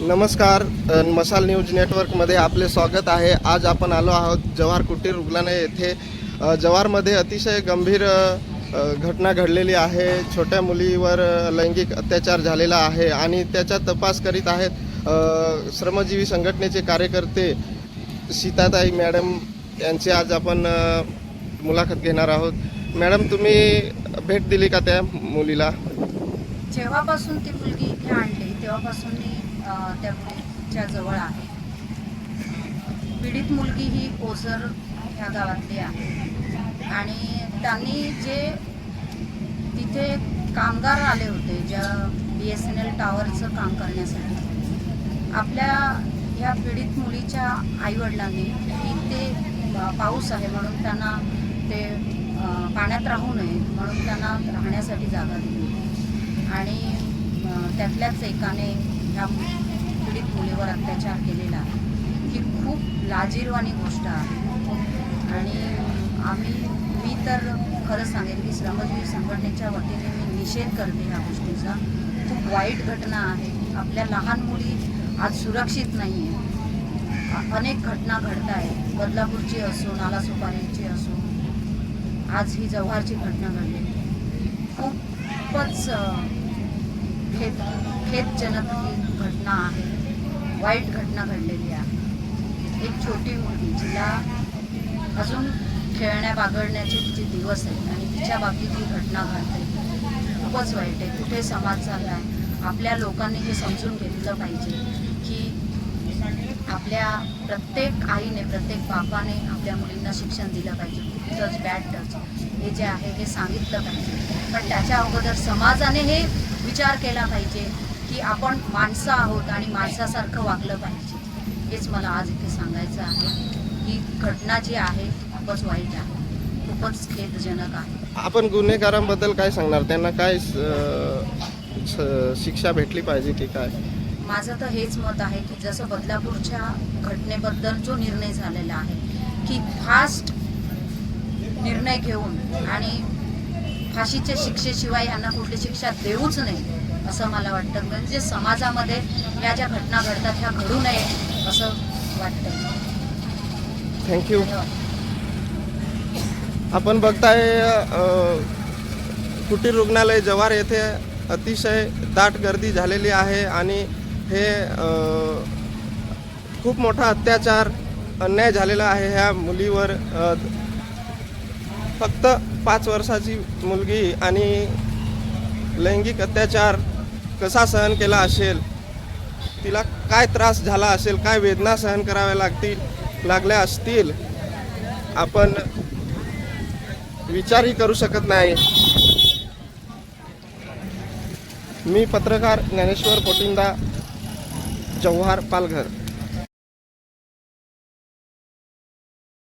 नमस्कार मसाल न्यूज नेटवर्कमध्ये आपले स्वागत आहे. आज आपण आलो आहोत जवाहर कुटीर रुग्णालय येथे. जव्हारमध्ये जवारमध्ये अतिशय गंभीर घटना घडलेली आहे. छोट्या मुलीवर लैंगिक अत्याचार झालेला आहे आणि त्याचा तपास करीत आहेत श्रमजीवी संघटनेचे कार्यकर्ते सीताताई मॅडम यांची आज आपण मुलाखत घेणार आहोत. मॅडम तुम्ही भेट दिली का त्या मुलीला? जेव्हापासून ती मुलगी इथे आणली तेव्हापासून मी त्या जवळ आहे. पीडित मुलगी ही ओझर ह्या गावातली आहे. आणि त्यांनी जे तिथे कामगार आले होते ज्या बी एस एन एल टॉवरचं काम करण्यासाठी आपल्या ह्या पीडित मुलीच्या आईवडिलांनी की ते पाऊस आहे म्हणून त्यांना ते पाण्यात राहू नये म्हणून त्यांना राहण्यासाठी जागा दिली. आणि त्यातल्याच एकाने ह्या पीडित मुलीवर अत्याचार केलेला आहे. ही खूप लाजीरवाणी गोष्ट आहे. आणि आम्ही मी तर खरं सांगेन की श्रमजीवी संघटनेच्या वतीने मी निषेध करते ह्या गोष्टीचा. खूप वाईट घटना आहे. आपल्या लहान मुली आज सुरक्षित नाही आहे अनेक घटना घडत आहेत बदलापूरची असो नालासोपारीची असो. आज ही जव्हारची घटना घडली. आहे. खूपच खेद खेदजनक ही घटना आहे. वाईट घटना घडलेली आहे. एक छोटी मुलगी जिला अजून खेळण्या बागडण्याचे तिचे दिवस आहेत आणि तिच्या बाबतीत ही घटना घडते. खूपच वाईट आहे. कुठे समाज चालला आहे आपल्या लोकांनी हे समजून घेतलं पाहिजे की आपल्या प्रत्येक आईने प्रत्येक बापाने आपल्या मुलींना शिक्षण दिलं पाहिजे. गुड टच बॅड टच हे जे आहे हे सांगितलं पाहिजे. पण त्याच्या अगोदर समाजाने हे विचार केला पाहिजे की आपण माणसं आहोत आणि माणसासारखं वागलं पाहिजे. हेच मला आज इथे सांगायचं आहे. ही घटना जी आहे ती खूपच वाईट आहे. खूपच खेदजनक आहे. आपण गुन्हेगारांबद्दल काय सांगणार? त्यांना काय स- शिक्षा भेटली पाहिजे की काय? माझं तर हेच मत आहे की जसं बदलापूरच्या घटनेबद्दल जो निर्णय झालेला आहे की फास्ट निर्णय घेऊन आणि फाशीच्या शिक्षेशिवाय यांना कुठली शिक्षा देऊच नाही असं मला वाटतं. म्हणजे समाजामध्ये या ज्या घटना घडतात ह्या घडू नये असं वाटतं थँक्यू आपण बघताय कुटीर रुग्णालय जव्हार येथे अतिशय दाट गर्दी झालेली आहे आणि हे खूप मोठा अत्याचार अन्याय झालेला आहे ह्या मुलीवर. फक्त पाच वर्षाची मुलगी आणि लैंगिक अत्याचार कसा सहन केला असेल तिला काय त्रास झाला असेल काय वेदना सहन कराव्या लागतील लागल्या असतील आपण विचारही करू शकत नाही. मी पत्रकार ज्ञानेश्वर पोटिंदा जव्हार पालघर.